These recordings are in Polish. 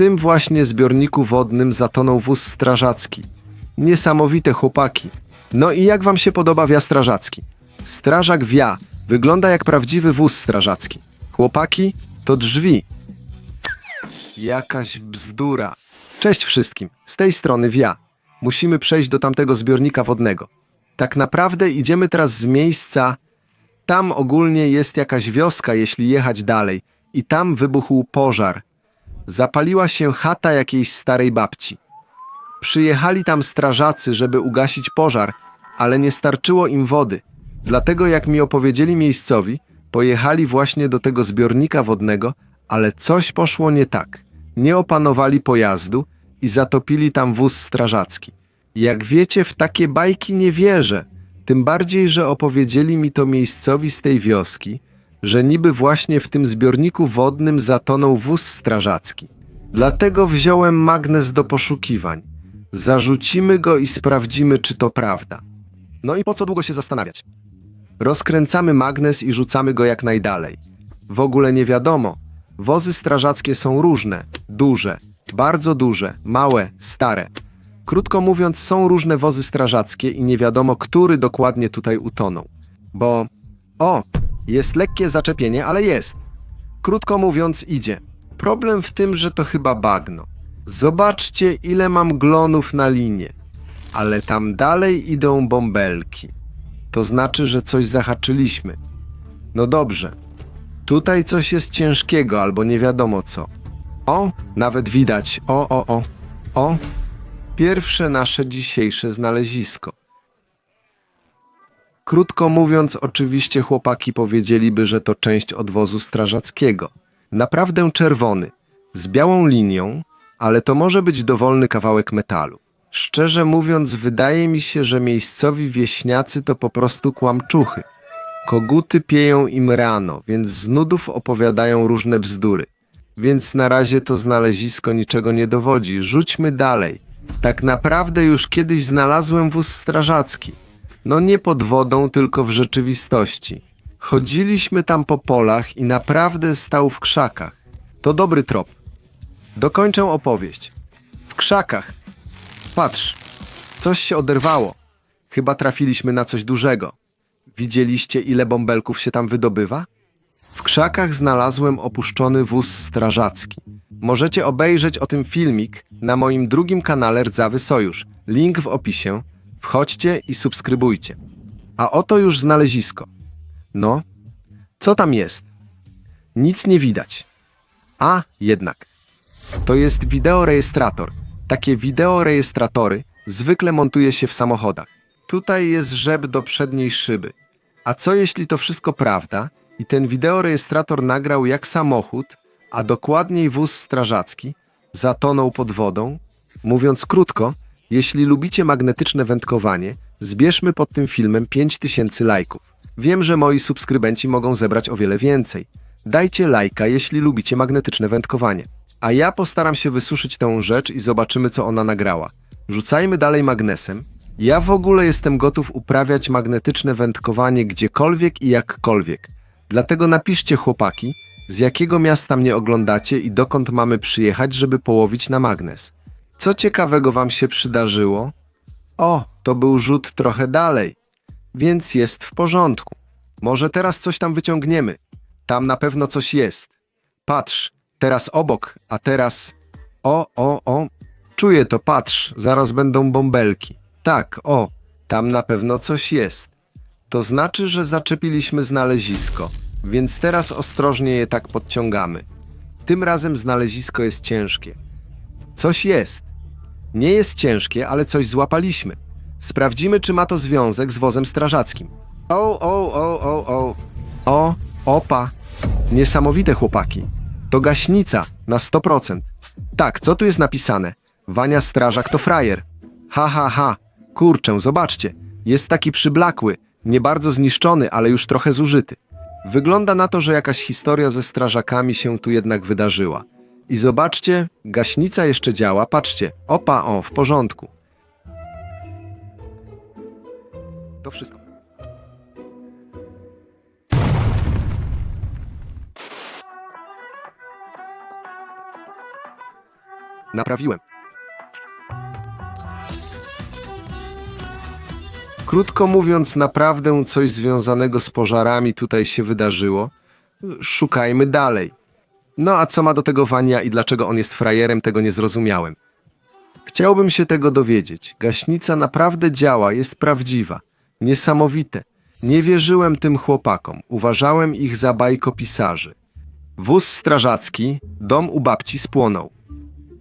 tym właśnie zbiorniku wodnym zatonął wóz strażacki. Niesamowite chłopaki. No i jak wam się podoba wia strażacki? Strażak wia. Wygląda jak prawdziwy wóz strażacki. Chłopaki, to drzwi. Jakaś bzdura. Cześć wszystkim. Z tej strony wia. Musimy przejść do tamtego zbiornika wodnego. Tak naprawdę idziemy teraz z miejsca. Tam ogólnie jest jakaś wioska, jeśli jechać dalej. I tam wybuchł pożar. Zapaliła się chata jakiejś starej babci. Przyjechali tam strażacy, żeby ugasić pożar, ale nie starczyło im wody. Dlatego, jak mi opowiedzieli miejscowi, pojechali właśnie do tego zbiornika wodnego, ale coś poszło nie tak. Nie opanowali pojazdu i zatopili tam wóz strażacki. Jak wiecie, w takie bajki nie wierzę. Tym bardziej, że opowiedzieli mi to miejscowi z tej wioski, że niby właśnie w tym zbiorniku wodnym zatonął wóz strażacki. Dlatego wziąłem magnes do poszukiwań. Zarzucimy go i sprawdzimy, czy to prawda. No i po co długo się zastanawiać? Rozkręcamy magnes i rzucamy go jak najdalej. W ogóle nie wiadomo. Wozy strażackie są różne, duże, bardzo duże, małe, stare. Krótko mówiąc, są różne wozy strażackie i nie wiadomo, który dokładnie tutaj utonął. Bo, o, jest lekkie zaczepienie, ale jest. Krótko mówiąc, idzie. Problem w tym, że to chyba bagno. Zobaczcie, ile mam glonów na linie. Ale tam dalej idą bąbelki. To znaczy, że coś zahaczyliśmy. No dobrze. Tutaj coś jest ciężkiego albo nie wiadomo co. O, nawet widać. O, o, o. O, pierwsze nasze dzisiejsze znalezisko. Krótko mówiąc, oczywiście chłopaki powiedzieliby, że to część odwozu strażackiego. Naprawdę czerwony, z białą linią, ale to może być dowolny kawałek metalu. Szczerze mówiąc, wydaje mi się, że miejscowi wieśniacy to po prostu kłamczuchy. Koguty pieją im rano, więc z nudów opowiadają różne bzdury. Więc na razie to znalezisko niczego nie dowodzi. Rzućmy dalej. Tak naprawdę już kiedyś znalazłem wóz strażacki. No nie pod wodą, tylko w rzeczywistości. Chodziliśmy tam po polach i naprawdę stał w krzakach. To dobry trop. Dokończę opowieść. W krzakach. Patrz, coś się oderwało. Chyba trafiliśmy na coś dużego. Widzieliście, ile bąbelków się tam wydobywa? W krzakach znalazłem opuszczony wóz strażacki. Możecie obejrzeć o tym filmik na moim drugim kanale Rdzawy Sojusz. Link w opisie. Wchodźcie i subskrybujcie. A oto już znalezisko. No, co tam jest? Nic nie widać. A, jednak. To jest wideorejestrator. Takie wideorejestratory zwykle montuje się w samochodach. Tutaj jest rzep do przedniej szyby. A co jeśli to wszystko prawda i ten wideorejestrator nagrał jak samochód, a dokładniej wóz strażacki, zatonął pod wodą? Mówiąc krótko, jeśli lubicie magnetyczne wędkowanie, zbierzmy pod tym filmem 5000 lajków. Wiem, że moi subskrybenci mogą zebrać o wiele więcej. Dajcie lajka, jeśli lubicie magnetyczne wędkowanie. A ja postaram się wysuszyć tę rzecz i zobaczymy, co ona nagrała. Rzucajmy dalej magnesem. Ja w ogóle jestem gotów uprawiać magnetyczne wędkowanie gdziekolwiek i jakkolwiek. Dlatego napiszcie chłopaki, z jakiego miasta mnie oglądacie i dokąd mamy przyjechać, żeby połowić na magnes. Co ciekawego wam się przydarzyło? O, to był rzut trochę dalej, więc jest w porządku. Może teraz coś tam wyciągniemy. Tam na pewno coś jest. Patrz, teraz obok, a teraz. O, o, o. Czuję to, patrz, zaraz będą bąbelki. Tak, o, tam na pewno coś jest. To znaczy, że zaczepiliśmy znalezisko, więc teraz ostrożnie je tak podciągamy. Tym razem znalezisko jest ciężkie. Coś jest. Nie jest ciężkie, ale coś złapaliśmy. Sprawdzimy, czy ma to związek z wozem strażackim. O, o, o, o, o. O, opa. Niesamowite chłopaki. To gaśnica na 100%. Tak, co tu jest napisane? Wania Strażak to frajer. Ha, ha, ha. Kurczę, zobaczcie. Jest taki przyblakły, nie bardzo zniszczony, ale już trochę zużyty. Wygląda na to, że jakaś historia ze strażakami się tu jednak wydarzyła. I zobaczcie, gaśnica jeszcze działa, patrzcie. Opa, o, w porządku. To wszystko. Naprawiłem. Krótko mówiąc, naprawdę coś związanego z pożarami tutaj się wydarzyło. Szukajmy dalej. No a co ma do tego Wania i dlaczego on jest frajerem, tego nie zrozumiałem. Chciałbym się tego dowiedzieć. Gaśnica naprawdę działa, jest prawdziwa. Niesamowite. Nie wierzyłem tym chłopakom. Uważałem ich za bajkopisarzy. Wóz strażacki, dom u babci spłonął.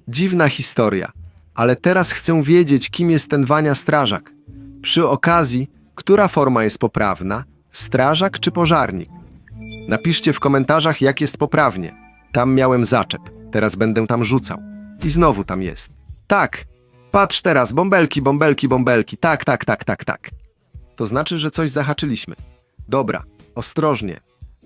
Dziwna historia, ale teraz chcę wiedzieć, kim jest ten Wania Strażak. Przy okazji, która forma jest poprawna, strażak czy pożarnik? Napiszcie w komentarzach, jak jest poprawnie. Tam miałem zaczep, teraz będę tam rzucał. I znowu tam jest. Tak, patrz teraz, bąbelki, bąbelki, bąbelki. Tak, tak, tak, tak, tak. To znaczy, że coś zahaczyliśmy. Dobra, ostrożnie.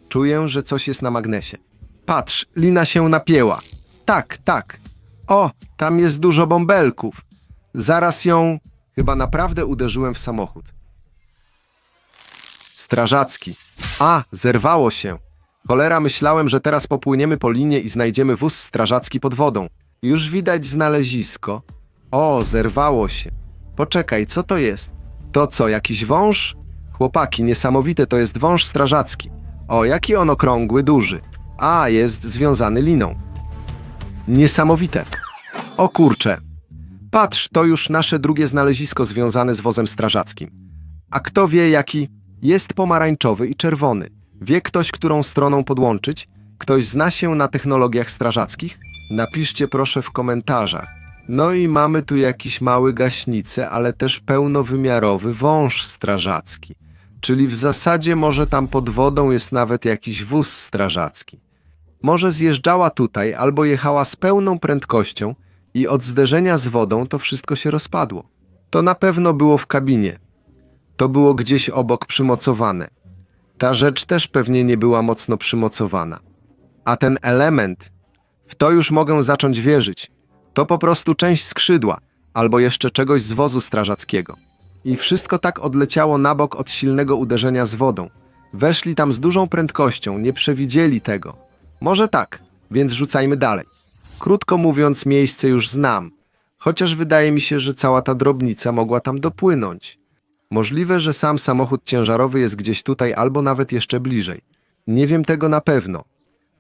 Czuję, że coś jest na magnesie. Patrz, lina się napięła. Tak, tak. O, tam jest dużo bąbelków. Zaraz ją. Chyba naprawdę uderzyłem w samochód. Strażacki. A, zerwało się. Cholera, myślałem, że teraz popłyniemy po linie i znajdziemy wóz strażacki pod wodą. Już widać znalezisko. O, zerwało się. Poczekaj, co to jest? To co, jakiś wąż? Chłopaki, niesamowite, to jest wąż strażacki. O, jaki on okrągły, duży. A, jest związany liną. Niesamowite. O kurcze. Patrz, to już nasze drugie znalezisko związane z wozem strażackim. A kto wie, jaki jest pomarańczowy i czerwony? Wie ktoś, którą stroną podłączyć? Ktoś zna się na technologiach strażackich? Napiszcie proszę w komentarzach. No i mamy tu jakiś mały gaśnicę, ale też pełnowymiarowy wąż strażacki. Czyli w zasadzie może tam pod wodą jest nawet jakiś wóz strażacki. Może zjeżdżała tutaj albo jechała z pełną prędkością i od zderzenia z wodą to wszystko się rozpadło. To na pewno było w kabinie. To było gdzieś obok przymocowane. Ta rzecz też pewnie nie była mocno przymocowana. A ten element, w to już mogę zacząć wierzyć. To po prostu część skrzydła albo jeszcze czegoś z wozu strażackiego. I wszystko tak odleciało na bok od silnego uderzenia z wodą. Weszli tam z dużą prędkością, nie przewidzieli tego. Może tak, więc rzucajmy dalej. Krótko mówiąc, miejsce już znam, chociaż wydaje mi się, że cała ta drobnica mogła tam dopłynąć. Możliwe, że sam samochód ciężarowy jest gdzieś tutaj albo nawet jeszcze bliżej. Nie wiem tego na pewno.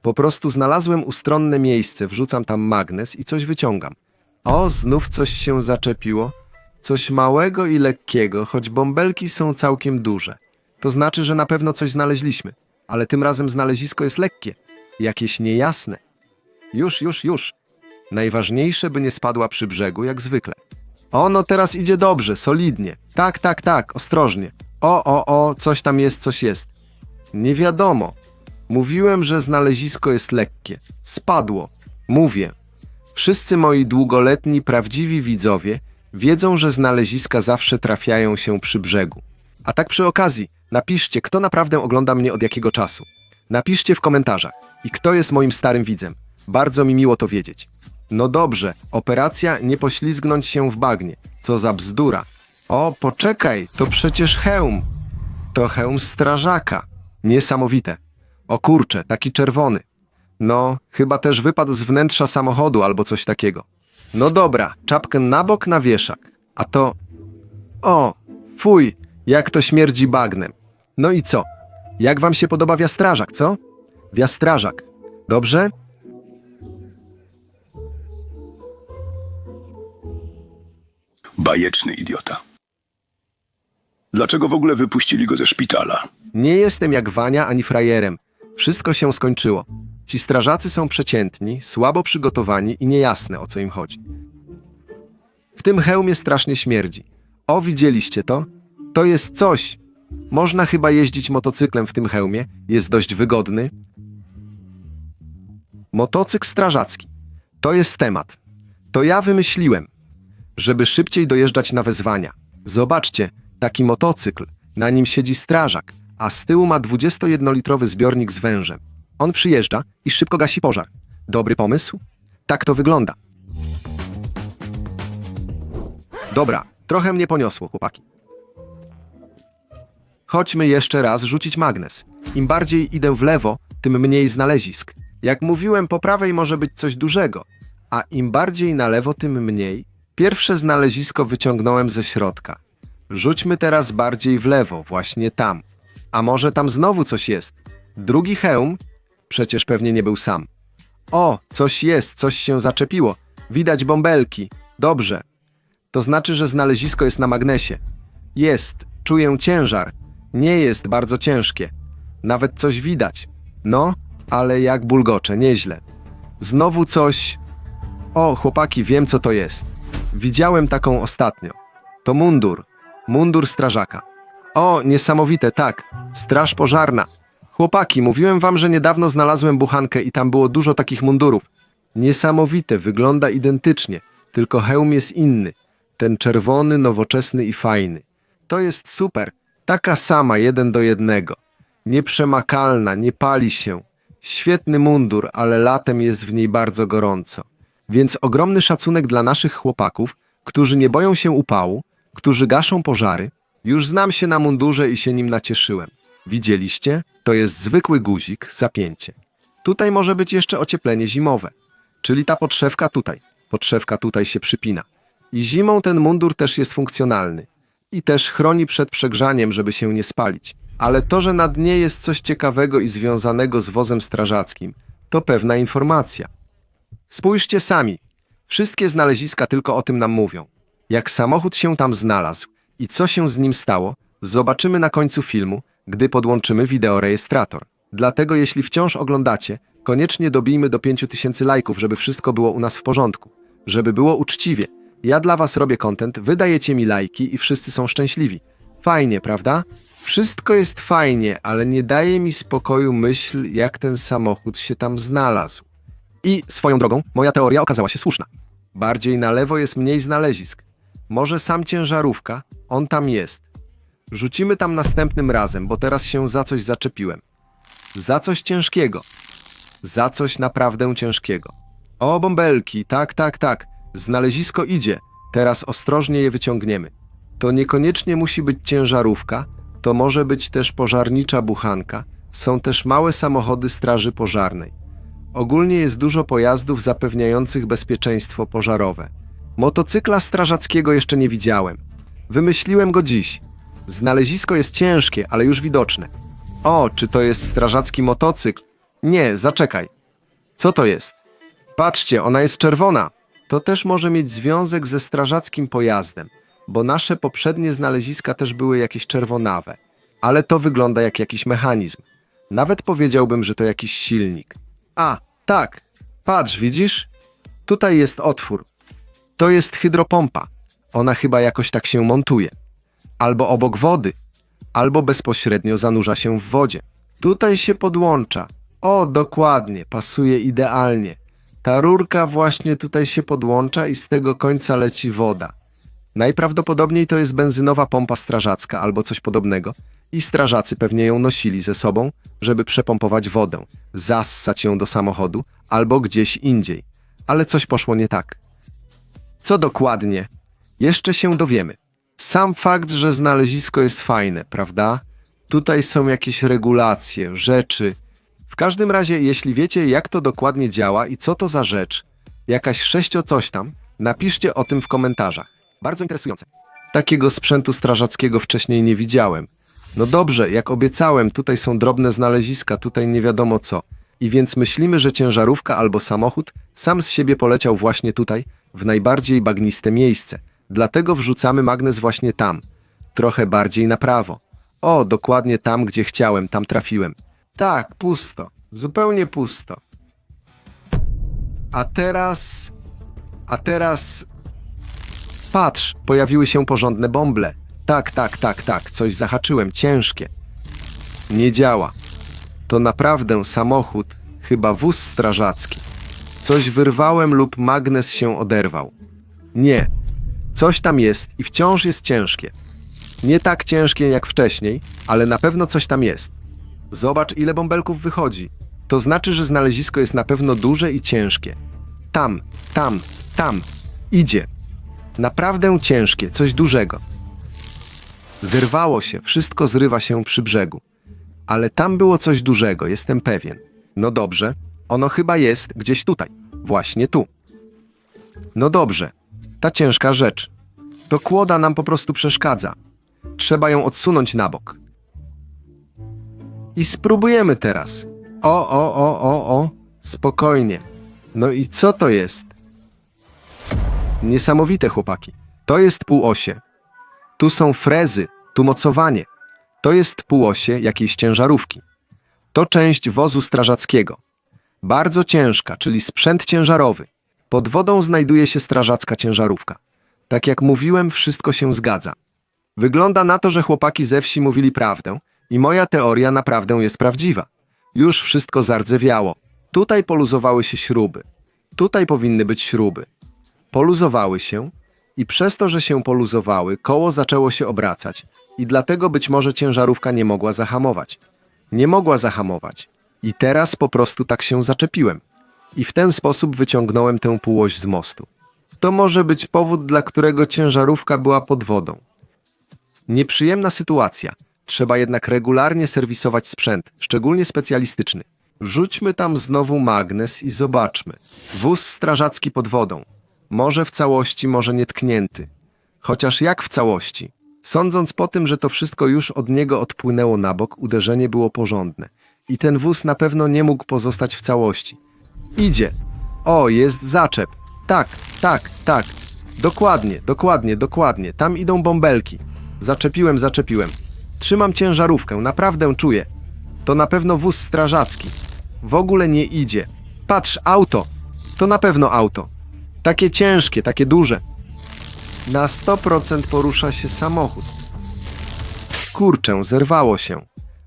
Po prostu znalazłem ustronne miejsce, wrzucam tam magnes i coś wyciągam. O, znów coś się zaczepiło. Coś małego i lekkiego, choć bąbelki są całkiem duże. To znaczy, że na pewno coś znaleźliśmy, ale tym razem znalezisko jest lekkie, jakieś niejasne. Już, już, już. Najważniejsze, by nie spadła przy brzegu, jak zwykle. Ono teraz idzie dobrze, solidnie. Tak, tak, tak, ostrożnie. O, o, o, coś tam jest, coś jest. Nie wiadomo. Mówiłem, że znalezisko jest lekkie. Spadło. Mówię. Wszyscy moi długoletni, prawdziwi widzowie wiedzą, że znaleziska zawsze trafiają się przy brzegu. A tak przy okazji, napiszcie, kto naprawdę ogląda mnie od jakiego czasu. Napiszcie w komentarzach i kto jest moim starym widzem. Bardzo mi miło to wiedzieć. No dobrze, operacja nie poślizgnąć się w bagnie. Co za bzdura. O, poczekaj, to przecież hełm. To hełm strażaka. Niesamowite. O kurcze, taki czerwony. No, chyba też wypadł z wnętrza samochodu albo coś takiego. No dobra, czapkę na bok na wieszak. A to... O, fuj, jak to śmierdzi bagnem. No i co? Jak wam się podoba wiastrażak, co? Wiastrażak. Dobrze? Bajeczny idiota. Dlaczego w ogóle wypuścili go ze szpitala? Nie jestem jak Wania ani frajerem. Wszystko się skończyło. Ci strażacy są przeciętni, słabo przygotowani i niejasne o co im chodzi. W tym hełmie strasznie śmierdzi. O, widzieliście to? To jest coś. Można chyba jeździć motocyklem w tym hełmie, jest dość wygodny. Motocykl strażacki. To jest temat. To ja wymyśliłem, żeby szybciej dojeżdżać na wezwania. Zobaczcie, taki motocykl, na nim siedzi strażak, a z tyłu ma 21-litrowy zbiornik z wężem. On przyjeżdża i szybko gasi pożar. Dobry pomysł? Tak to wygląda. Dobra, trochę mnie poniosło, chłopaki. Chodźmy jeszcze raz rzucić magnes. Im bardziej idę w lewo, tym mniej znalezisk. Jak mówiłem, po prawej może być coś dużego, A im bardziej na lewo, tym mniej. Pierwsze znalezisko wyciągnąłem ze środka. Rzućmy teraz bardziej w lewo, właśnie tam. A może tam znowu coś jest? Drugi hełm? Przecież pewnie nie był sam. O, coś jest, coś się zaczepiło. Widać bąbelki. Dobrze. To znaczy, że znalezisko jest na magnesie. Jest, czuję ciężar. Nie jest bardzo ciężkie. Nawet coś widać. No, ale jak bulgocze, nieźle. Znowu coś. O, chłopaki, wiem co to jest. Widziałem taką ostatnio. To mundur. Mundur strażaka. O, niesamowite, tak. Straż pożarna. Chłopaki, mówiłem wam, że niedawno znalazłem buchankę i tam było dużo takich mundurów. Niesamowite, wygląda identycznie, tylko hełm jest inny. Ten czerwony, nowoczesny i fajny. To jest super. Taka sama, jeden do jednego. Nieprzemakalna, nie pali się. Świetny mundur, ale latem jest w niej bardzo gorąco. Więc ogromny szacunek dla naszych chłopaków, którzy nie boją się upału, którzy gaszą pożary. Już znam się na mundurze i się nim nacieszyłem. Widzieliście? To jest zwykły guzik, zapięcie. Tutaj może być jeszcze ocieplenie zimowe, czyli ta podszewka tutaj. Podszewka tutaj się przypina. I zimą ten mundur też jest funkcjonalny. I też chroni przed przegrzaniem, żeby się nie spalić. Ale to, że na dnie jest coś ciekawego i związanego z wozem strażackim, to pewna informacja. Spójrzcie sami. Wszystkie znaleziska tylko o tym nam mówią. Jak samochód się tam znalazł i co się z nim stało, zobaczymy na końcu filmu, gdy podłączymy wideorejestrator. Dlatego jeśli wciąż oglądacie, koniecznie dobijmy do 5000 lajków, żeby wszystko było u nas w porządku. Żeby było uczciwie. Ja dla was robię content, wy dajecie mi lajki i wszyscy są szczęśliwi. Fajnie, prawda? Wszystko jest fajnie, ale nie daje mi spokoju myśl, jak ten samochód się tam znalazł. I swoją drogą, moja teoria okazała się słuszna. Bardziej na lewo jest mniej znalezisk. Może sam ciężarówka, on tam jest. Rzucimy tam następnym razem, bo teraz się za coś zaczepiłem. Za coś ciężkiego. Za coś naprawdę ciężkiego. O, bąbelki, tak, tak, tak. Znalezisko idzie. Teraz ostrożnie je wyciągniemy. To niekoniecznie musi być ciężarówka, to może być też pożarnicza buchanka. Są też małe samochody straży pożarnej. Ogólnie jest dużo pojazdów zapewniających bezpieczeństwo pożarowe. Motocykla strażackiego jeszcze nie widziałem. Wymyśliłem go dziś. Znalezisko jest ciężkie, ale już widoczne. O, czy to jest strażacki motocykl? Nie, zaczekaj. Co to jest? Patrzcie, ona jest czerwona. To też może mieć związek ze strażackim pojazdem, bo nasze poprzednie znaleziska też były jakieś czerwonawe. Ale to wygląda jak jakiś mechanizm. Nawet powiedziałbym, że to jakiś silnik. A, tak. Patrz, widzisz? Tutaj jest otwór. To jest hydropompa. Ona chyba jakoś tak się montuje. Albo obok wody, albo bezpośrednio zanurza się w wodzie. Tutaj się podłącza. O, dokładnie, pasuje idealnie. Ta rurka właśnie tutaj się podłącza i z tego końca leci woda. Najprawdopodobniej to jest benzynowa pompa strażacka albo coś podobnego i strażacy pewnie ją nosili ze sobą, żeby przepompować wodę, zassać ją do samochodu albo gdzieś indziej. Ale coś poszło nie tak. Co dokładnie? Jeszcze się dowiemy. Sam fakt, że znalezisko jest fajne, prawda? Tutaj są jakieś regulacje, rzeczy. W każdym razie, jeśli wiecie, jak to dokładnie działa i co to za rzecz, jakaś sześcio coś tam, napiszcie o tym w komentarzach. Bardzo interesujące. Takiego sprzętu strażackiego wcześniej nie widziałem. No dobrze, jak obiecałem, tutaj są drobne znaleziska, tutaj nie wiadomo co. I więc myślimy, że ciężarówka albo samochód sam z siebie poleciał właśnie tutaj, w najbardziej bagniste miejsce. Dlatego wrzucamy magnes właśnie tam, trochę bardziej na prawo. O, dokładnie tam, gdzie chciałem, tam trafiłem. Tak, pusto, zupełnie pusto. A teraz. A teraz. Patrz, pojawiły się porządne bąble. Tak, tak, tak, tak, coś zahaczyłem, ciężkie. Nie działa. To naprawdę samochód, chyba wóz strażacki. Coś wyrwałem lub magnes się oderwał. Nie, coś tam jest i wciąż jest ciężkie. Nie tak ciężkie jak wcześniej, ale na pewno coś tam jest. Zobacz, ile bąbelków wychodzi. To znaczy, że znalezisko jest na pewno duże i ciężkie. Tam, tam, tam. Idzie. Naprawdę ciężkie, coś dużego. Zerwało się, wszystko zrywa się przy brzegu. Ale tam było coś dużego, jestem pewien. No dobrze, ono chyba jest gdzieś tutaj. Właśnie tu. No dobrze, ta ciężka rzecz. To kłoda nam po prostu przeszkadza. Trzeba ją odsunąć na bok. I spróbujemy teraz. O, o, o, o, o, spokojnie. No i co to jest? Niesamowite, chłopaki. To jest półosie. Tu są frezy, tu mocowanie. To jest półosie jakiejś ciężarówki. To część wozu strażackiego. Bardzo ciężka, czyli sprzęt ciężarowy. Pod wodą znajduje się strażacka ciężarówka. Tak jak mówiłem, wszystko się zgadza. Wygląda na to, że chłopaki ze wsi mówili prawdę i moja teoria naprawdę jest prawdziwa. Już wszystko zardzewiało. Tutaj poluzowały się śruby. Tutaj powinny być śruby. Poluzowały się i przez to, że się poluzowały, koło zaczęło się obracać i dlatego być może ciężarówka nie mogła zahamować. Nie mogła zahamować. I teraz po prostu tak się zaczepiłem. I w ten sposób wyciągnąłem tę półoś z mostu. To może być powód, dla którego ciężarówka była pod wodą. Nieprzyjemna sytuacja. Trzeba jednak regularnie serwisować sprzęt, szczególnie specjalistyczny. Wrzućmy tam znowu magnes i zobaczmy. Wóz strażacki pod wodą. Może w całości, może nietknięty. Chociaż jak w całości? Sądząc po tym, że to wszystko już od niego odpłynęło na bok, uderzenie było porządne. I ten wóz na pewno nie mógł pozostać w całości. Idzie. O, jest zaczep. Tak, tak, tak. Dokładnie, dokładnie, dokładnie. Tam idą bąbelki. Zaczepiłem, zaczepiłem. Trzymam ciężarówkę, naprawdę czuję. To na pewno wóz strażacki. W ogóle nie idzie. Patrz, auto. To na pewno auto. Takie ciężkie, takie duże. Na 100% porusza się samochód. Kurczę, zerwało się.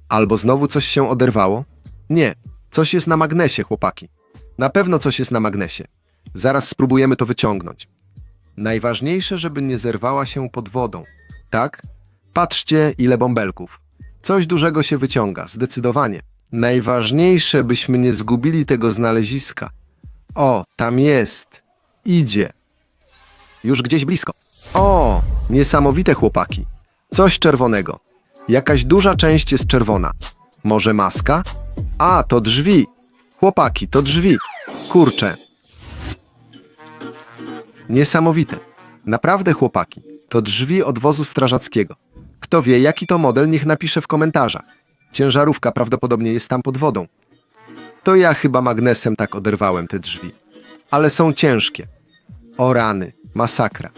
Albo znowu coś się oderwało? Nie, coś jest na magnesie, chłopaki. Na pewno coś jest na magnesie. Zaraz spróbujemy to wyciągnąć. Najważniejsze, żeby nie zerwała się pod wodą. Tak? Patrzcie, ile bąbelków. Coś dużego się wyciąga, zdecydowanie. Najważniejsze, byśmy nie zgubili tego znaleziska. O, tam jest. Idzie. Już gdzieś blisko. O, niesamowite chłopaki. Coś czerwonego. Jakaś duża część jest czerwona. Może maska? A, to drzwi. Chłopaki, to drzwi. Kurczę. Niesamowite. Naprawdę, chłopaki. To drzwi od wozu strażackiego. Kto wie, jaki to model, niech napisze w komentarzach. Ciężarówka prawdopodobnie jest tam pod wodą. To ja chyba magnesem tak oderwałem te drzwi. Ale są ciężkie. O rany, masakra.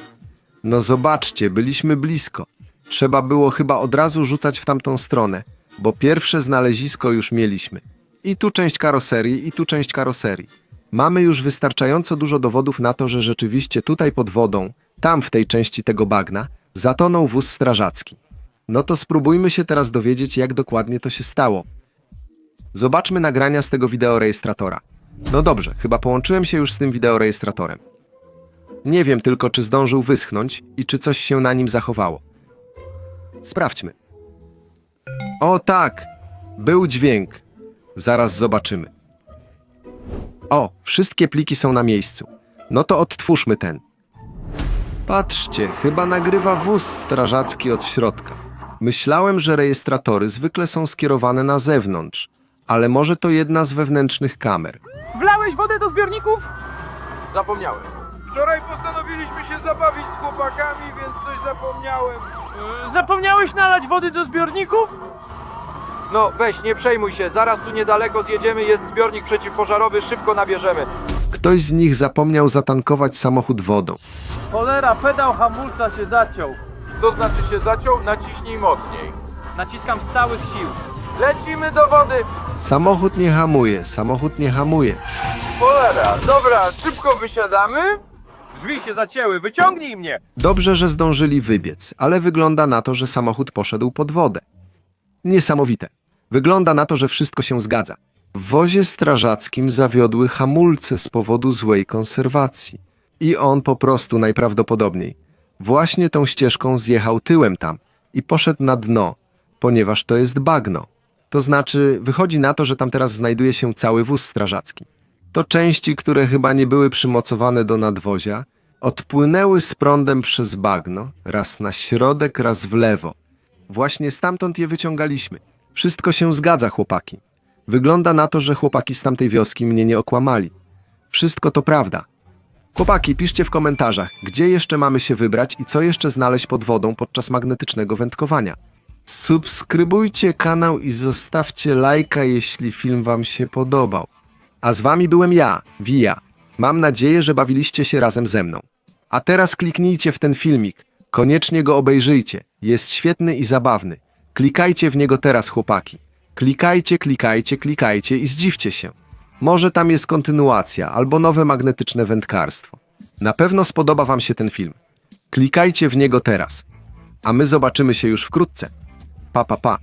No zobaczcie, byliśmy blisko. Trzeba było chyba od razu rzucać w tamtą stronę, bo pierwsze znalezisko już mieliśmy. I tu część karoserii, i tu część karoserii. Mamy już wystarczająco dużo dowodów na to, że rzeczywiście tutaj pod wodą, tam w tej części tego bagna, zatonął wóz strażacki. No to spróbujmy się teraz dowiedzieć, jak dokładnie to się stało. Zobaczmy nagrania z tego wideorejestratora. No dobrze, chyba połączyłem się już z tym wideorejestratorem. Nie wiem tylko, czy zdążył wyschnąć i czy coś się na nim zachowało. Sprawdźmy. O tak, był dźwięk. Zaraz zobaczymy. O, wszystkie pliki są na miejscu. No to odtwórzmy ten. Patrzcie, chyba nagrywa wóz strażacki od środka. Myślałem, że rejestratory zwykle są skierowane na zewnątrz, ale może to jedna z wewnętrznych kamer. Wlałeś wodę do zbiorników? Zapomniałem. Wczoraj postanowiliśmy się zabawić z chłopakami, więc coś zapomniałem. Yy, Zapomniałeś nalać wody do zbiorników? No weź, nie przejmuj się, zaraz tu niedaleko zjedziemy, jest zbiornik przeciwpożarowy, szybko nabierzemy. Ktoś z nich zapomniał zatankować samochód wodą. Cholera, pedał hamulca się zaciął. Co znaczy się zaciął? Naciśnij mocniej. Naciskam z całych sił. Lecimy do wody! Samochód nie hamuje, samochód nie hamuje. Cholera, dobra, szybko wysiadamy? Drzwi się zacięły, wyciągnij mnie! Dobrze, że zdążyli wybiec, ale wygląda na to, że samochód poszedł pod wodę. Niesamowite. Wygląda na to, że wszystko się zgadza. W wozie strażackim zawiodły hamulce z powodu złej konserwacji. I on po prostu najprawdopodobniej właśnie tą ścieżką zjechał tyłem tam i poszedł na dno, ponieważ to jest bagno. To znaczy, wychodzi na to, że tam teraz znajduje się cały wóz strażacki. To części, które chyba nie były przymocowane do nadwozia, odpłynęły z prądem przez bagno, raz na środek, raz w lewo. Właśnie stamtąd je wyciągaliśmy. Wszystko się zgadza, chłopaki. Wygląda na to, że chłopaki z tamtej wioski mnie nie okłamali. Wszystko to prawda. Chłopaki, piszcie w komentarzach, gdzie jeszcze mamy się wybrać i co jeszcze znaleźć pod wodą podczas magnetycznego wędkowania. Subskrybujcie kanał i zostawcie lajka, jeśli film Wam się podobał. A z Wami byłem ja, Via. Mam nadzieję, że bawiliście się razem ze mną. A teraz kliknijcie w ten filmik. Koniecznie go obejrzyjcie. Jest świetny i zabawny. Klikajcie w niego teraz, chłopaki. Klikajcie, klikajcie, klikajcie i zdziwcie się. Może tam jest kontynuacja albo nowe magnetyczne wędkarstwo. Na pewno spodoba Wam się ten film. Klikajcie w niego teraz. A my zobaczymy się już wkrótce. Pa, pa, pa.